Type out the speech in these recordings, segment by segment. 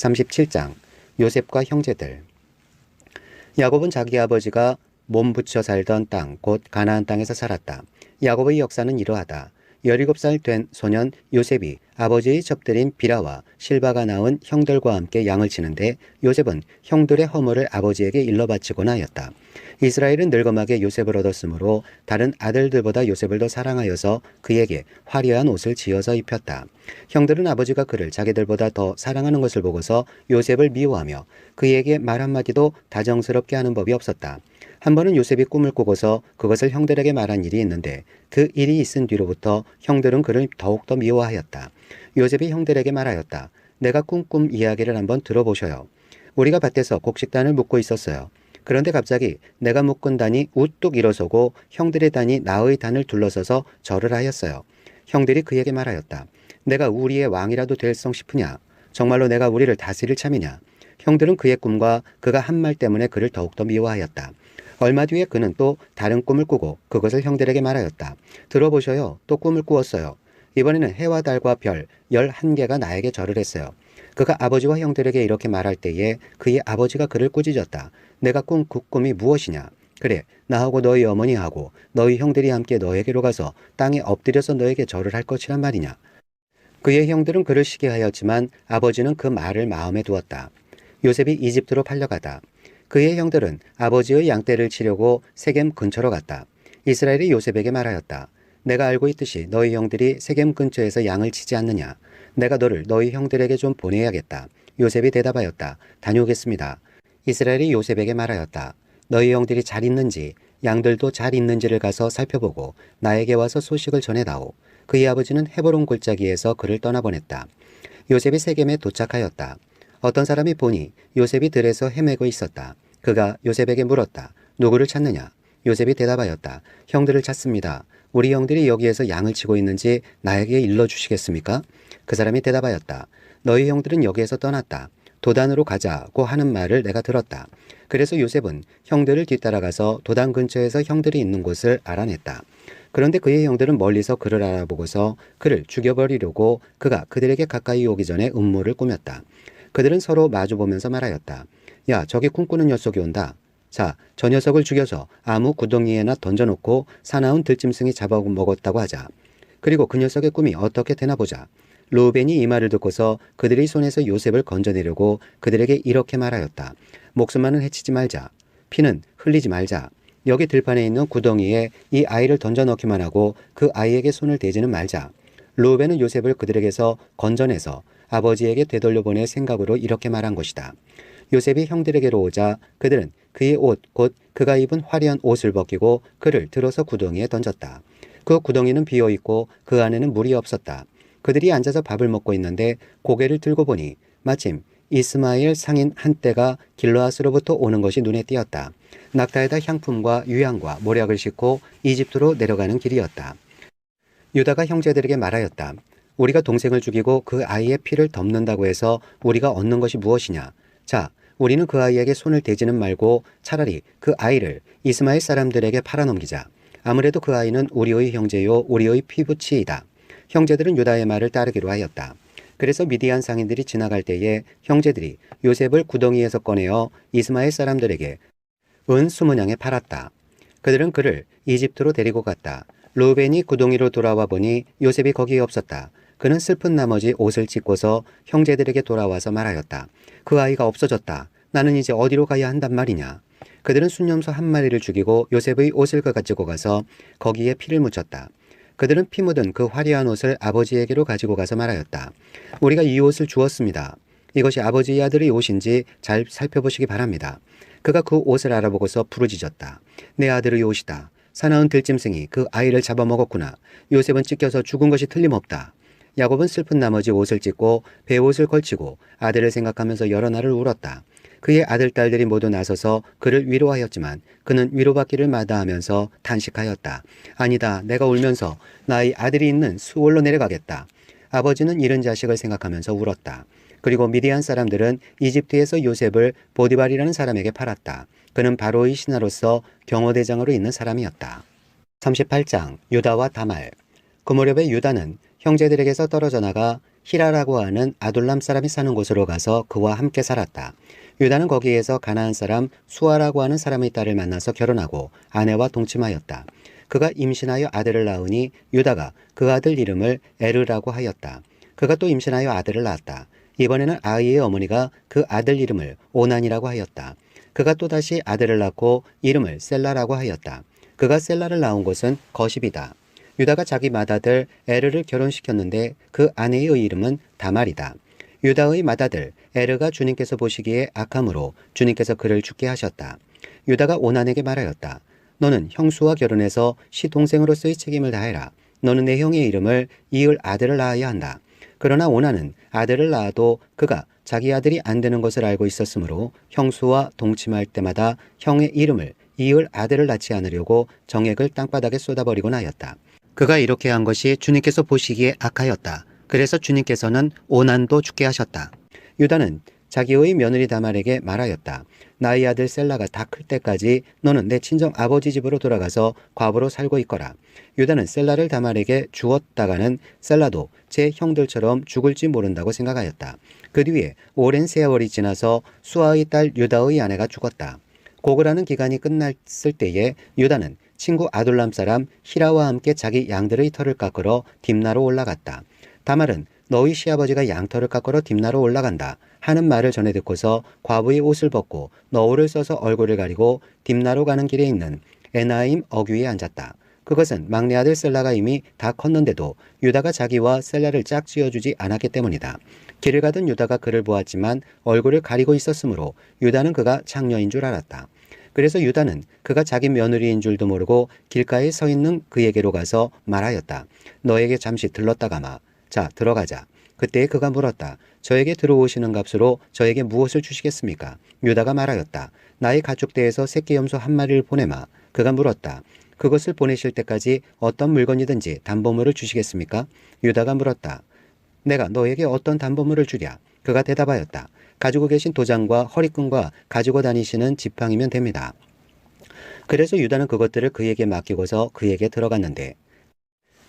37장 요셉과 형제들 야곱은 자기 아버지가 몸 붙여 살던 땅, 곧 가나안 땅에서 살았다. 야곱의 역사는 이러하다. 17살 된 소년 요셉이 아버지의 접들인 비라와 실바가 낳은 형들과 함께 양을 치는데 요셉은 형들의 허물을 아버지에게 일러 바치고나 하였다. 이스라엘은 늙음하게 요셉을 얻었으므로 다른 아들들보다 요셉을 더 사랑하여서 그에게 화려한 옷을 지어서 입혔다. 형들은 아버지가 그를 자기들보다 더 사랑하는 것을 보고서 요셉을 미워하며 그에게 말 한마디도 다정스럽게 하는 법이 없었다. 한 번은 요셉이 꿈을 꾸고서 그것을 형들에게 말한 일이 있는데 그 일이 있은 뒤로부터 형들은 그를 더욱더 미워하였다. 요셉이 형들에게 말하였다. 내가 꿈꿈 이야기를 한번 들어보셔요. 우리가 밭에서 곡식단을 묶고 있었어요. 그런데 갑자기 내가 묶은 단이 우뚝 일어서고 형들의 단이 나의 단을 둘러서서 절을 하였어요. 형들이 그에게 말하였다. 내가 우리의 왕이라도 될성 싶으냐? 정말로 내가 우리를 다스릴 참이냐? 형들은 그의 꿈과 그가 한 말 때문에 그를 더욱더 미워하였다. 얼마 뒤에 그는 또 다른 꿈을 꾸고 그것을 형들에게 말하였다. 들어보셔요. 또 꿈을 꾸었어요. 이번에는 해와 달과 별 열한 개가 나에게 절을 했어요. 그가 아버지와 형들에게 이렇게 말할 때에 그의 아버지가 그를 꾸짖었다. 내가 꾼 그 꿈이 무엇이냐? 그래, 나하고 너희 어머니하고 너희 형들이 함께 너에게로 가서 땅에 엎드려서 너에게 절을 할 것이란 말이냐? 그의 형들은 그를 시게 하였지만 아버지는 그 말을 마음에 두었다. 요셉이 이집트로 팔려가다. 그의 형들은 아버지의 양떼를 치려고 세겜 근처로 갔다. 이스라엘이 요셉에게 말하였다. 내가 알고 있듯이 너희 형들이 세겜 근처에서 양을 치지 않느냐. 내가 너를 너희 형들에게 좀 보내야겠다. 요셉이 대답하였다. 다녀오겠습니다. 이스라엘이 요셉에게 말하였다. 너희 형들이 잘 있는지 양들도 잘 있는지를 가서 살펴보고 나에게 와서 소식을 전해다오. 그의 아버지는 헤보론 골짜기에서 그를 떠나보냈다. 요셉이 세겜에 도착하였다. 어떤 사람이 보니 요셉이 들에서 헤매고 있었다. 그가 요셉에게 물었다. 누구를 찾느냐? 요셉이 대답하였다. 형들을 찾습니다. 우리 형들이 여기에서 양을 치고 있는지 나에게 일러 주시겠습니까? 그 사람이 대답하였다. 너희 형들은 여기에서 떠났다. 도단으로 가자고 하는 말을 내가 들었다. 그래서 요셉은 형들을 뒤따라가서 도단 근처에서 형들이 있는 곳을 알아냈다. 그런데 그의 형들은 멀리서 그를 알아보고서 그를 죽여버리려고 그가 그들에게 가까이 오기 전에 음모를 꾸몄다. 그들은 서로 마주보면서 말하였다. 야, 저기 꿈꾸는 녀석이 온다. 자, 저 녀석을 죽여서 아무 구덩이에나 던져놓고 사나운 들짐승이 잡아먹었다고 하자. 그리고 그 녀석의 꿈이 어떻게 되나 보자. 루벤이 이 말을 듣고서 그들의 손에서 요셉을 건져내려고 그들에게 이렇게 말하였다. 목숨만은 해치지 말자. 피는 흘리지 말자. 여기 들판에 있는 구덩이에 이 아이를 던져 넣기만 하고 그 아이에게 손을 대지는 말자. 루벤은 요셉을 그들에게서 건져내서 아버지에게 되돌려 보낼 생각으로 이렇게 말한 것이다. 요셉이 형들에게로 오자 그들은 그의 옷, 곧 그가 입은 화려한 옷을 벗기고 그를 들어서 구덩이에 던졌다. 그 구덩이는 비어 있고 그 안에는 물이 없었다. 그들이 앉아서 밥을 먹고 있는데 고개를 들고 보니 마침 이스마엘 상인 한 때가 길로아스로부터 오는 것이 눈에 띄었다. 낙타에다 향품과 유향과 모략을 싣고 이집트로 내려가는 길이었다. 유다가 형제들에게 말하였다. 우리가 동생을 죽이고 그 아이의 피를 덮는다고 해서 우리가 얻는 것이 무엇이냐? 자, 우리는 그 아이에게 손을 대지는 말고 차라리 그 아이를 이스마엘 사람들에게 팔아넘기자. 아무래도 그 아이는 우리의 형제요, 우리의 피부치이다. 형제들은 유다의 말을 따르기로 하였다. 그래서 미디안 상인들이 지나갈 때에 형제들이 요셉을 구덩이에서 꺼내어 이스마엘 사람들에게 은 수문양에 팔았다. 그들은 그를 이집트로 데리고 갔다. 루벤이 구덩이로 돌아와 보니 요셉이 거기에 없었다. 그는 슬픈 나머지 옷을 찢고서 형제들에게 돌아와서 말하였다. 그 아이가 없어졌다. 나는 이제 어디로 가야 한단 말이냐. 그들은 순념소 한 마리를 죽이고 요셉의 옷을 가지고 가서 거기에 피를 묻혔다. 그들은 피 묻은 그 화려한 옷을 아버지에게로 가지고 가서 말하였다. 우리가 이 옷을 주었습니다. 이것이 아버지의 아들의 옷인지 잘 살펴보시기 바랍니다. 그가 그 옷을 알아보고서 부르짖었다. 내 아들의 옷이다. 사나운 들짐승이 그 아이를 잡아먹었구나. 요셉은 찢겨서 죽은 것이 틀림없다. 야곱은 슬픈 나머지 옷을 찢고 배옷을 걸치고 아들을 생각하면서 여러 날을 울었다. 그의 아들, 딸들이 모두 나서서 그를 위로하였지만 그는 위로받기를 마다하면서 탄식하였다. 아니다. 내가 울면서 나의 아들이 있는 수월로 내려가겠다. 아버지는 잃은 자식을 생각하면서 울었다. 그리고 미디안 사람들은 이집트에서 요셉을 보디발이라는 사람에게 팔았다. 그는 바로의 신하로서 경호대장으로 있는 사람이었다. 38장 유다와 다말 그 무렵에 유다는 형제들에게서 떨어져 나가 히라라고 하는 아둘람 사람이 사는 곳으로 가서 그와 함께 살았다. 유다는 거기에서 가나안 사람 수아라고 하는 사람의 딸을 만나서 결혼하고 아내와 동침하였다. 그가 임신하여 아들을 낳으니 유다가 그 아들 이름을 에르라고 하였다. 그가 또 임신하여 아들을 낳았다. 이번에는 아이의 어머니가 그 아들 이름을 오난이라고 하였다. 그가 또다시 아들을 낳고 이름을 셀라라고 하였다. 그가 셀라를 낳은 곳은 거십이다. 유다가 자기 맏아들 에르를 결혼시켰는데 그 아내의 이름은 다말이다. 유다의 맏아들 에르가 주님께서 보시기에 악함으로 주님께서 그를 죽게 하셨다. 유다가 오난에게 말하였다. 너는 형수와 결혼해서 시동생으로서의 책임을 다해라. 너는 내 형의 이름을 이을 아들을 낳아야 한다. 그러나 오나는 아들을 낳아도 그가 자기 아들이 안 되는 것을 알고 있었으므로 형수와 동침할 때마다 형의 이름을 이을 아들을 낳지 않으려고 정액을 땅바닥에 쏟아버리곤 하였다. 그가 이렇게 한 것이 주님께서 보시기에 악하였다. 그래서 주님께서는 오난도 죽게 하셨다. 유다는 자기의 며느리 다말에게 말하였다. 나의 아들 셀라가 다 클 때까지 너는 내 친정 아버지 집으로 돌아가서 과부로 살고 있거라. 유다는 셀라를 다말에게 주었다가는 셀라도 제 형들처럼 죽을지 모른다고 생각하였다. 그 뒤에 오랜 세월이 지나서 수아의 딸 유다의 아내가 죽었다. 고그라는 기간이 끝났을 때에 유다는 친구 아둘람 사람 히라와 함께 자기 양들의 털을 깎으러 딥나로 올라갔다. 다말은 너희 시아버지가 양털을 깎으러 딥나로 올라간다 하는 말을 전해 듣고서 과부의 옷을 벗고 너울을 써서 얼굴을 가리고 딥나로 가는 길에 있는 에나임 어귀에 앉았다. 그것은 막내 아들 셀라가 이미 다 컸는데도 유다가 자기와 셀라를 짝지어주지 않았기 때문이다. 길을 가던 유다가 그를 보았지만 얼굴을 가리고 있었으므로 유다는 그가 창녀인 줄 알았다. 그래서 유다는 그가 자기 며느리인 줄도 모르고 길가에 서 있는 그에게로 가서 말하였다. 너에게 잠시 들렀다 가마. 자, 들어가자. 그때 그가 물었다. 저에게 들어오시는 값으로 저에게 무엇을 주시겠습니까? 유다가 말하였다. 나의 가축대에서 새끼 염소 한 마리를 보내마. 그가 물었다. 그것을 보내실 때까지 어떤 물건이든지 담보물을 주시겠습니까? 유다가 물었다. 내가 너에게 어떤 담보물을 주랴? 그가 대답하였다. 가지고 계신 도장과 허리끈과 가지고 다니시는 지팡이면 됩니다. 그래서 유다는 그것들을 그에게 맡기고서 그에게 들어갔는데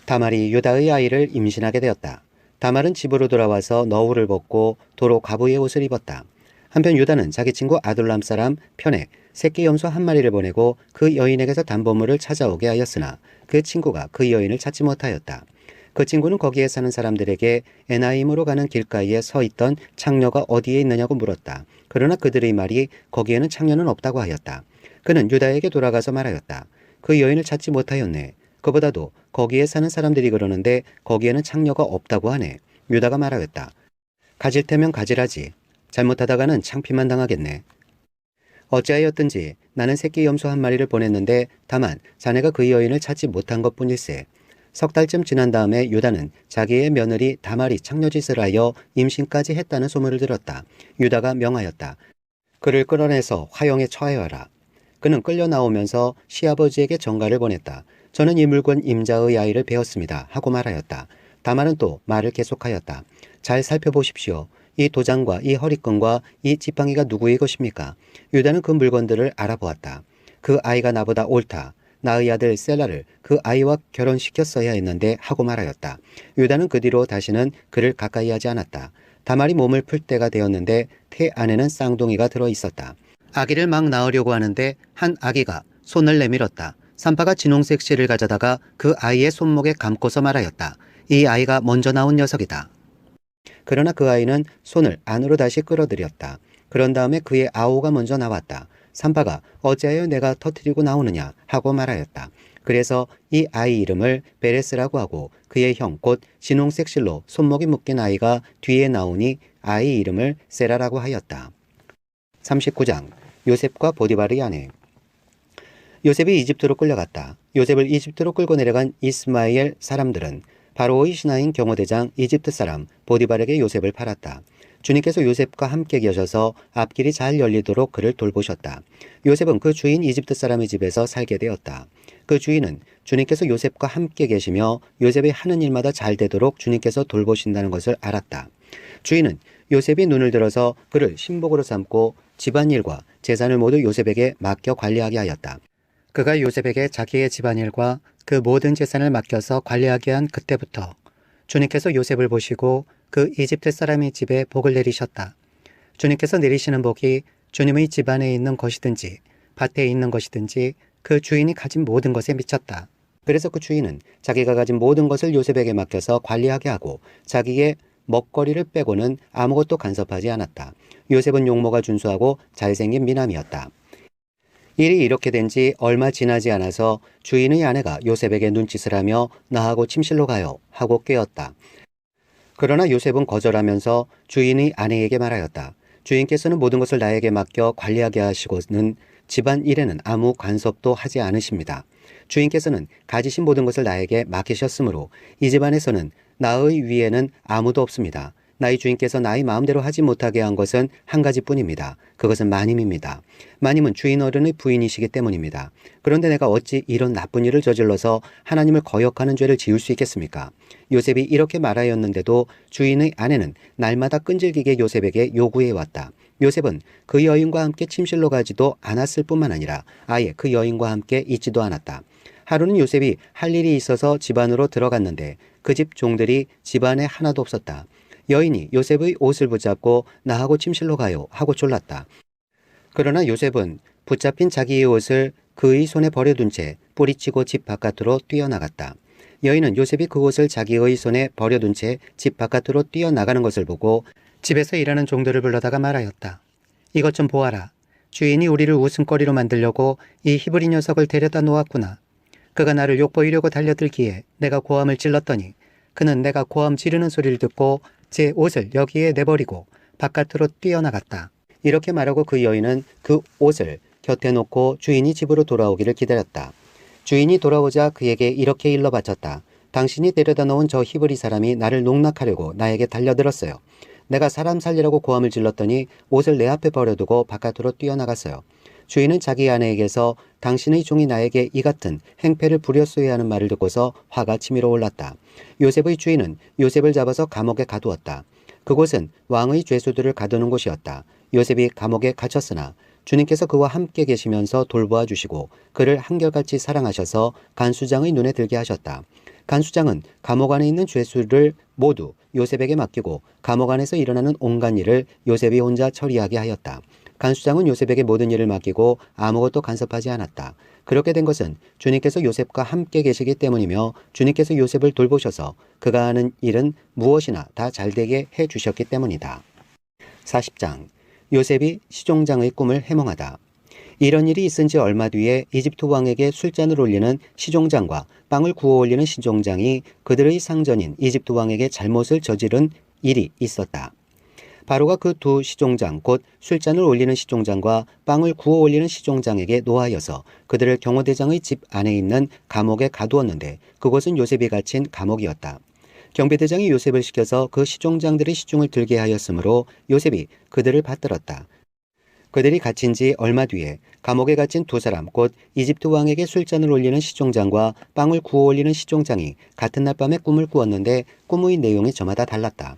다말이 유다의 아이를 임신하게 되었다. 다말은 집으로 돌아와서 너울을 벗고 도로 가부의 옷을 입었다. 한편 유다는 자기 친구 아둘람 사람 편에 새끼 염소 한 마리를 보내고 그 여인에게서 담보물을 찾아오게 하였으나 그 친구가 그 여인을 찾지 못하였다. 그 친구는 거기에 사는 사람들에게 에나임으로 가는 길가에 서 있던 창녀가 어디에 있느냐고 물었다. 그러나 그들의 말이 거기에는 창녀는 없다고 하였다. 그는 유다에게 돌아가서 말하였다. 그 여인을 찾지 못하였네. 그보다도 거기에 사는 사람들이 그러는데 거기에는 창녀가 없다고 하네. 유다가 말하였다. 가질 테면 가지라지. 잘못하다가는 창피만 당하겠네. 어찌하였든지 나는 새끼 염소 한 마리를 보냈는데 다만 자네가 그 여인을 찾지 못한 것뿐일세. 석 달쯤 지난 다음에 유다는 자기의 며느리 다말이 창녀짓을 하여 임신까지 했다는 소문을 들었다. 유다가 명하였다. 그를 끌어내서 화형에 처하여라. 그는 끌려 나오면서 시아버지에게 전가를 보냈다. 저는 이 물건 임자의 아이를 배웠습니다. 하고 말하였다. 다말은 또 말을 계속하였다. 잘 살펴보십시오. 이 도장과 이 허리끈과 이 지팡이가 누구의 것입니까? 유다는 그 물건들을 알아보았다. 그 아이가 나보다 옳다. 나의 아들 셀라를 그 아이와 결혼시켰어야 했는데 하고 말하였다. 유다는 그 뒤로 다시는 그를 가까이 하지 않았다. 다말이 몸을 풀 때가 되었는데 태 안에는 쌍둥이가 들어 있었다. 아기를 막 낳으려고 하는데 한 아기가 손을 내밀었다. 산파가 진홍색 실을 가져다가 그 아이의 손목에 감고서 말하였다. 이 아이가 먼저 나온 녀석이다. 그러나 그 아이는 손을 안으로 다시 끌어들였다. 그런 다음에 그의 아오가 먼저 나왔다. 산파가 어찌하여 내가 터뜨리고 나오느냐 하고 말하였다. 그래서 이 아이 이름을 베레스라고 하고 그의 형 곧 진홍색 실로 손목이 묶인 아이가 뒤에 나오니 아이 이름을 세라라고 하였다. 39장 요셉과 보디발의 아내 요셉이 이집트로 끌려갔다. 요셉을 이집트로 끌고 내려간 이스마엘 사람들은 바로의 신하인 경호대장 이집트 사람 보디발에게 요셉을 팔았다. 주님께서 요셉과 함께 계셔서 앞길이 잘 열리도록 그를 돌보셨다. 요셉은 그 주인 이집트 사람의 집에서 살게 되었다. 그 주인은 주님께서 요셉과 함께 계시며 요셉이 하는 일마다 잘 되도록 주님께서 돌보신다는 것을 알았다. 주인은 요셉이 눈을 들어서 그를 신복으로 삼고 집안일과 재산을 모두 요셉에게 맡겨 관리하게 하였다. 그가 요셉에게 자기의 집안일과 그 모든 재산을 맡겨서 관리하게 한 그때부터 주님께서 요셉을 보시고 그 이집트 사람의 집에 복을 내리셨다. 주님께서 내리시는 복이 주님의 집안에 있는 것이든지 밭에 있는 것이든지 그 주인이 가진 모든 것에 미쳤다. 그래서 그 주인은 자기가 가진 모든 것을 요셉에게 맡겨서 관리하게 하고 자기의 먹거리를 빼고는 아무것도 간섭하지 않았다. 요셉은 용모가 준수하고 잘생긴 미남이었다. 일이 이렇게 된 지 얼마 지나지 않아서 주인의 아내가 요셉에게 눈짓을 하며 나하고 침실로 가요 하고 깨었다. 그러나 요셉은 거절하면서 주인의 아내에게 말하였다. 주인께서는 모든 것을 나에게 맡겨 관리하게 하시고는 집안 일에는 아무 간섭도 하지 않으십니다. 주인께서는 가지신 모든 것을 나에게 맡기셨으므로 이 집안에서는 나의 위에는 아무도 없습니다. 나의 주인께서 나의 마음대로 하지 못하게 한 것은 한 가지뿐입니다. 그것은 마님입니다. 마님은 주인 어른의 부인이시기 때문입니다. 그런데 내가 어찌 이런 나쁜 일을 저질러서 하나님을 거역하는 죄를 지을 수 있겠습니까? 요셉이 이렇게 말하였는데도 주인의 아내는 날마다 끈질기게 요셉에게 요구해 왔다. 요셉은 그 여인과 함께 침실로 가지도 않았을 뿐만 아니라 아예 그 여인과 함께 있지도 않았다. 하루는 요셉이 할 일이 있어서 집 안으로 들어갔는데 그 집 종들이 집 안에 하나도 없었다. 여인이 요셉의 옷을 붙잡고 나하고 침실로 가요 하고 졸랐다. 그러나 요셉은 붙잡힌 자기의 옷을 그의 손에 버려둔 채 뿌리치고 집 바깥으로 뛰어나갔다. 여인은 요셉이 그 옷을 자기의 손에 버려둔 채 집 바깥으로 뛰어나가는 것을 보고 집에서 일하는 종들을 불러다가 말하였다. 이것 좀 보아라. 주인이 우리를 웃음거리로 만들려고 이 히브리 녀석을 데려다 놓았구나. 그가 나를 욕보이려고 달려들기에 내가 고함을 찔렀더니 그는 내가 고함 지르는 소리를 듣고 제 옷을 여기에 내버리고 바깥으로 뛰어나갔다. 이렇게 말하고 그 여인은 그 옷을 곁에 놓고 주인이 집으로 돌아오기를 기다렸다. 주인이 돌아오자 그에게 이렇게 일러 바쳤다. 당신이 데려다 놓은 저 히브리 사람이 나를 농락하려고 나에게 달려들었어요. 내가 사람 살리라고 고함을 질렀더니 옷을 내 앞에 버려두고 바깥으로 뛰어나갔어요. 주인은 자기 아내에게서 당신의 종이 나에게 이 같은 행패를 부렸어야 하는 말을 듣고서 화가 치밀어 올랐다. 요셉의 주인은 요셉을 잡아서 감옥에 가두었다. 그곳은 왕의 죄수들을 가두는 곳이었다. 요셉이 감옥에 갇혔으나 주님께서 그와 함께 계시면서 돌보아 주시고 그를 한결같이 사랑하셔서 간수장의 눈에 들게 하셨다. 간수장은 감옥 안에 있는 죄수를 모두 요셉에게 맡기고 감옥 안에서 일어나는 온갖 일을 요셉이 혼자 처리하게 하였다. 간수장은 요셉에게 모든 일을 맡기고 아무것도 간섭하지 않았다. 그렇게 된 것은 주님께서 요셉과 함께 계시기 때문이며 주님께서 요셉을 돌보셔서 그가 하는 일은 무엇이나 다 잘되게 해 주셨기 때문이다. 40장 요셉이 시종장의 꿈을 해몽하다. 이런 일이 있은 지 얼마 뒤에 이집트 왕에게 술잔을 올리는 시종장과 빵을 구워 올리는 시종장이 그들의 상전인 이집트 왕에게 잘못을 저지른 일이 있었다. 바로가 그 두 시종장 곧 술잔을 올리는 시종장과 빵을 구워 올리는 시종장에게 노하여서 그들을 경호대장의 집 안에 있는 감옥에 가두었는데 그곳은 요셉이 갇힌 감옥이었다. 경비대장이 요셉을 시켜서 그 시종장들의 시중을 들게 하였으므로 요셉이 그들을 받들었다. 그들이 갇힌 지 얼마 뒤에 감옥에 갇힌 두 사람 곧 이집트 왕에게 술잔을 올리는 시종장과 빵을 구워 올리는 시종장이 같은 날 밤에 꿈을 꾸었는데 꿈의 내용이 저마다 달랐다.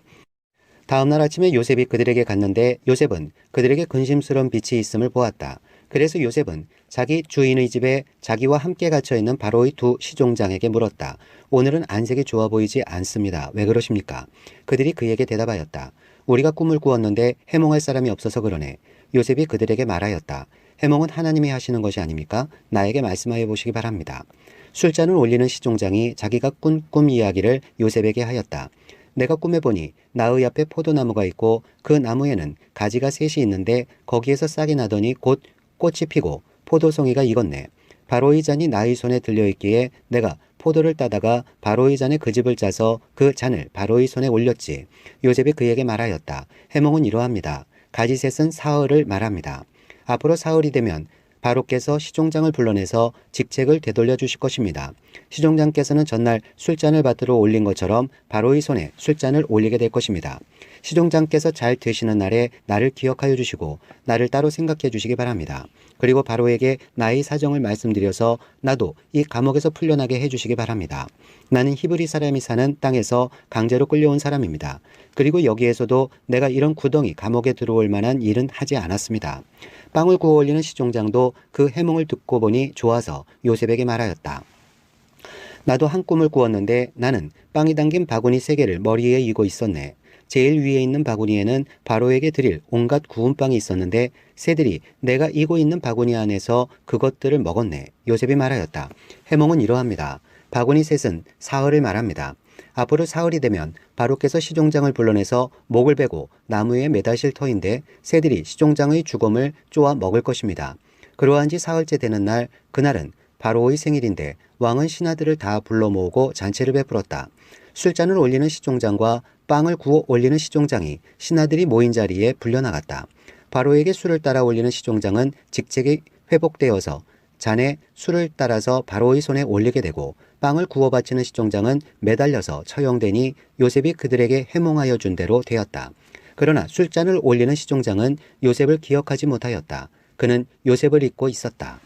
다음 날 아침에 요셉이 그들에게 갔는데 요셉은 그들에게 근심스러운 빛이 있음을 보았다. 그래서 요셉은 자기 주인의 집에 자기와 함께 갇혀 있는 바로의 두 시종장에게 물었다. 오늘은 안색이 좋아 보이지 않습니다. 왜 그러십니까? 그들이 그에게 대답하였다. 우리가 꿈을 꾸었는데 해몽할 사람이 없어서 그러네. 요셉이 그들에게 말하였다. 해몽은 하나님이 하시는 것이 아닙니까? 나에게 말씀하여 보시기 바랍니다. 술잔을 올리는 시종장이 자기가 꾼 꿈 이야기를 요셉에게 하였다. 내가 꿈에 보니 나의 앞에 포도나무가 있고 그 나무에는 가지가 셋이 있는데 거기에서 싹이 나더니 곧 꽃이 피고 포도송이가 익었네. 바로의 잔이 나의 손에 들려있기에 내가 포도를 따다가 바로의 잔에 그 집을 짜서 그 잔을 바로의 손에 올렸지. 요셉이 그에게 말하였다. 해몽은 이러합니다. 가지셋은 사흘을 말합니다. 앞으로 사흘이 되면 바로께서 시종장을 불러내서 직책을 되돌려 주실 것입니다. 시종장께서는 전날 술잔을 받들어 올린 것처럼 바로의 손에 술잔을 올리게 될 것입니다. 시종장께서 잘 되시는 날에 나를 기억하여 주시고 나를 따로 생각해 주시기 바랍니다. 그리고 바로에게 나의 사정을 말씀드려서 나도 이 감옥에서 풀려나게 해 주시기 바랍니다. 나는 히브리 사람이 사는 땅에서 강제로 끌려온 사람입니다. 그리고 여기에서도 내가 이런 구덩이 감옥에 들어올 만한 일은 하지 않았습니다. 빵을 구워 올리는 시종장도 그 해몽을 듣고 보니 좋아서 요셉에게 말하였다. 나도 한 꿈을 꾸었는데 나는 빵이 담긴 바구니 세 개를 머리에 이고 있었네. 제일 위에 있는 바구니에는 바로에게 드릴 온갖 구운 빵이 있었는데 새들이 내가 이고 있는 바구니 안에서 그것들을 먹었네. 요셉이 말하였다. 해몽은 이러합니다. 바구니 셋은 사흘을 말합니다. 앞으로 사흘이 되면 바로께서 시종장을 불러내서 목을 베고 나무에 매다실 터인데 새들이 시종장의 죽음을 쪼아 먹을 것입니다. 그러한 지 사흘째 되는 날 그날은 바로의 생일인데 왕은 신하들을 다 불러 모으고 잔치를 베풀었다. 술잔을 올리는 시종장과 빵을 구워 올리는 시종장이 신하들이 모인 자리에 불려나갔다. 바로에게 술을 따라 올리는 시종장은 직책이 회복되어서 잔에 술을 따라서 바로의 손에 올리게 되고 빵을 구워 바치는 시종장은 매달려서 처형되니 요셉이 그들에게 해몽하여 준 대로 되었다. 그러나 술잔을 올리는 시종장은 요셉을 기억하지 못하였다. 그는 요셉을 잊고 있었다.